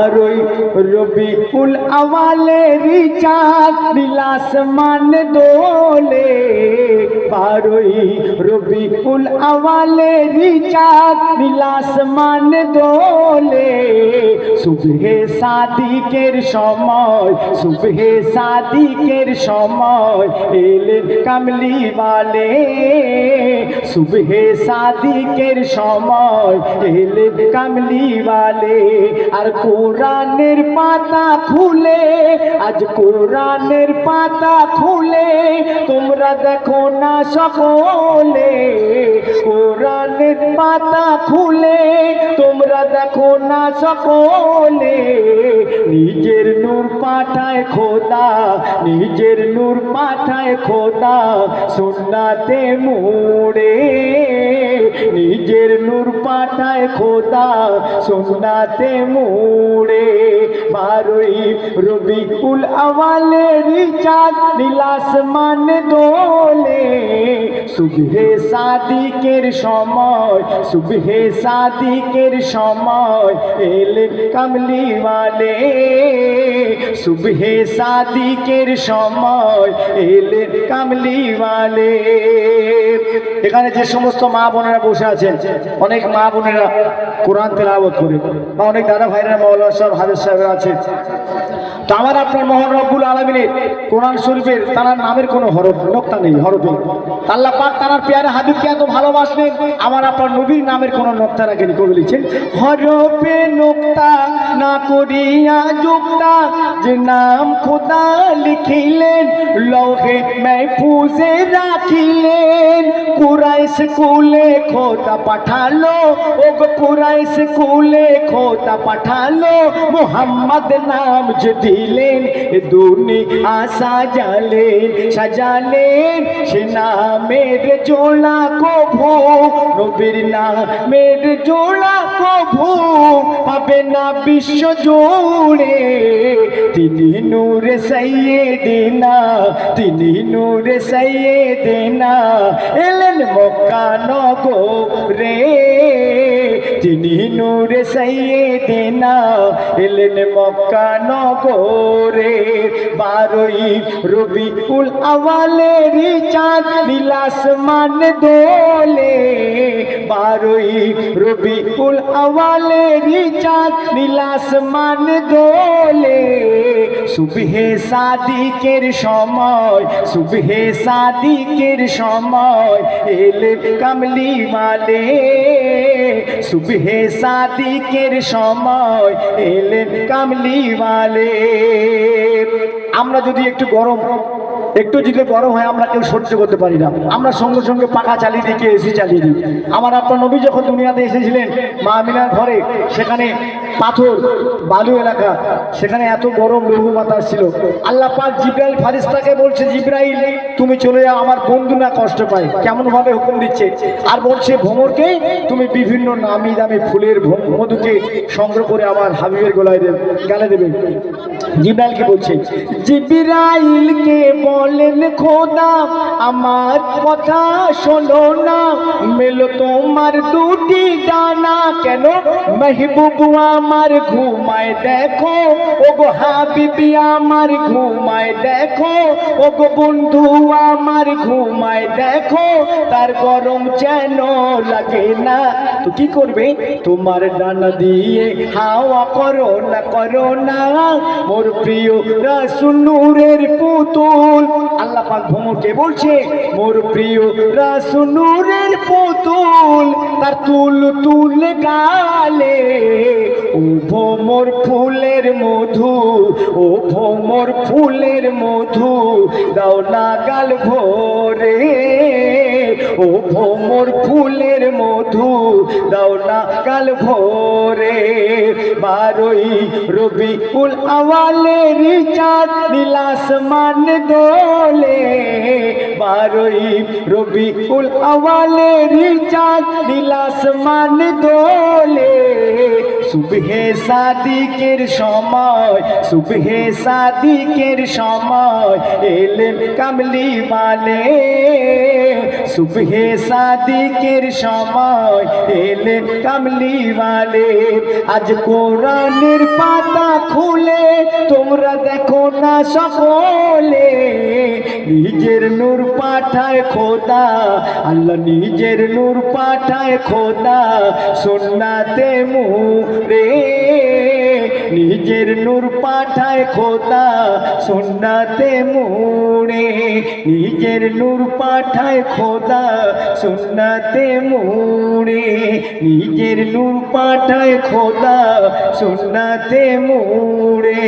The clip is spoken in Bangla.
বারোই রবি উল আওয়ালে রিচাঁদ নীলাস মান দোলে। বারোই রবি উল আওয়ালে রিচাঁদ নীলাস মান দোলে। সুবহে সাদিকের সময়, সুবহে সাদিকের সময় এলেন কামলি বালে। সুবহে সাদিকের সময় এলেন কামলি বালে। আর কোরআনের পাতা খুলে, আজ কোরআনের পাতা খুলে, তোমরা দেখো না সকলে। কোরআনের পাতা খুলে, তোমরা দেখো না সকলে। নিজের নূর পাঠায় খোদা, নিজের নূর পাঠায় খোদা, সুন্নাতে মোড়ে। নিজের নূর পাঠায় খোদা সুন্নাতে মোড়ে। বারোই রবি উল আওয়ালে রিচাঁদ নীলাস মান দোলে। সুবহে সাদিকের সময়, সুবহে সাদিকের সময় এলেন কামলি ওয়ালে সুবহে সাদিকের সময় এলেন কামলিওয়ালে। এখানে যে সমস্ত মা বোনেরা বসে আছেন। অনেক মা বোনেরা কোরআন তেলাবত করে বা অনেক দাদা ভাইরা মৌলানা সাহেব হাজির সাহেব আছে তো আমার আপনার মোহন রব্বুল আলমিনের কোরআন শরীফের তার নামের কোনো হরফ, নোক্তা নেই, হরফে আল্লাহ পাক তার পেয়ারে হাবিবকে এত ভালোবাসলেন, আমার আপনার নবীর নামের কোনো নোক্তা রাখেনি করে লিখছেন, হরফে নোক্তা না করিয়া যুক্তা, যে নাম খোদা লিখিলেন, লৌহে মেহফুজে রাখিলেন। কুরাইশ কুলে খোদা পাঠালো ও গো কুরাইশ কুলে খোদা পাঠালো, মোহাম্মদ নাম যে দিলেন দুনি আশা জালেন সাজালেন, সে নামের জোড়া কভু, নবীর নামের জোড়া কভু পাবে না বিশ্ব জুড়ে। তিনি নূরে সাইয়ে দিনা তিনি নূরে সাইয়ে দিনা এলেন মক্কা নগরে। তিনি নূরে সাইয়ে দিনা এলেন মক্কা নগরে। বারোই রবি উল আওয়ালে রিচাঁদ নীলাস মান দোলে। বারোই রবি উল আওয়ালে রিচাঁদ নীলাস মান দোলে। সুবহে সাদিকের সময়, সুবহে সাদিকের সময় এলে কামলি মালে। সুবহে সাদিকের সময় এলেন কামলি মালে। আমরা যদি একটু গরম একটু যদি গরম হয়, আমরা কেউ সহ্য করতে পারি না। আমরা সঙ্গে সঙ্গে পাখা চালিয়ে দিই এসি চালিয়ে দিই। আমার আপনার নবী যখন দুনিয়াতে এসেছিলেন, মা আমিনার ঘরে, সেখানে পাথর, বালু এলাকা, সেখানে এত গরম লঘু বাতাস ছিল। আল্লাহ পাক জিব্রাইল ফারিস্তাকে বলছে, জিব্রাইল, তুমি চলে যাও, আমার বন্ধু না কষ্ট পায়। কেমন ভাবে হুকুম দিচ্ছে। আর বলছে ভ্রমরকে তুমি বিভিন্ন নামি দামি ফুলের মধুকে সংগ্রহ করে আমার হাবিবের গলায় দেবে গালে দেবে। জিব্রাইলকে বলছে, জিব্রাইলকে বলেন খোদা, আমার কথা শোনো না, মেলো তোমার দুটি ডানা, কেন মেহবুবু আমার ঘুমায় দেখো ও গো হাবিবি আমার ঘুমায় দেখো ও গো বন্ধু আমার ঘুমায় দেখো, তার গরম যেন লাগে না। তো কি করবে? তোমার ডানা দিয়ে হাওয়া করো না করো না মোর প্রিয় রাসুনুরের পুতুল। আল্লাহ পাক ভ্রমরকে বলছে, মোর প্রিয় রাসুনুরের পুতুল, তার তুল তুল গালে, ও ভ্রমর ফুলের মধু, ও ভ্রমর ফুলের মধু, দাও না গাল ভোরে ও ভোমর ফুলের মধু দাও না কাল ভোরে। বারোই রবি উল আওয়ালে রিচার নীলাস মান দোলে। বারোই রবি উল আওয়ালে রিচার নীলাস মান দোলে। সুবহে সাদিকের সময়, সুবহে সাদিকের সময় এলেন কামলি মালে। সুবহে সাদিকের সময় এলেন কামলি মালে। আজ কোরআনের পাতা খুলে, তোমরা দেখো না সকলে। নিজের নূর পাঠায় খোদা, আল্লাহ নিজের নূর পাঠায় খোদা। সোনাতে মুরে নিজের নূর পাঠায় খোদা সুন্নাতে মুড়ে। নিজের নূর পাঠায় খোদা সুন্নাতে মুড়ে। নিজের নূর পাঠায় খোদা সুন্নাতে মুড়ে।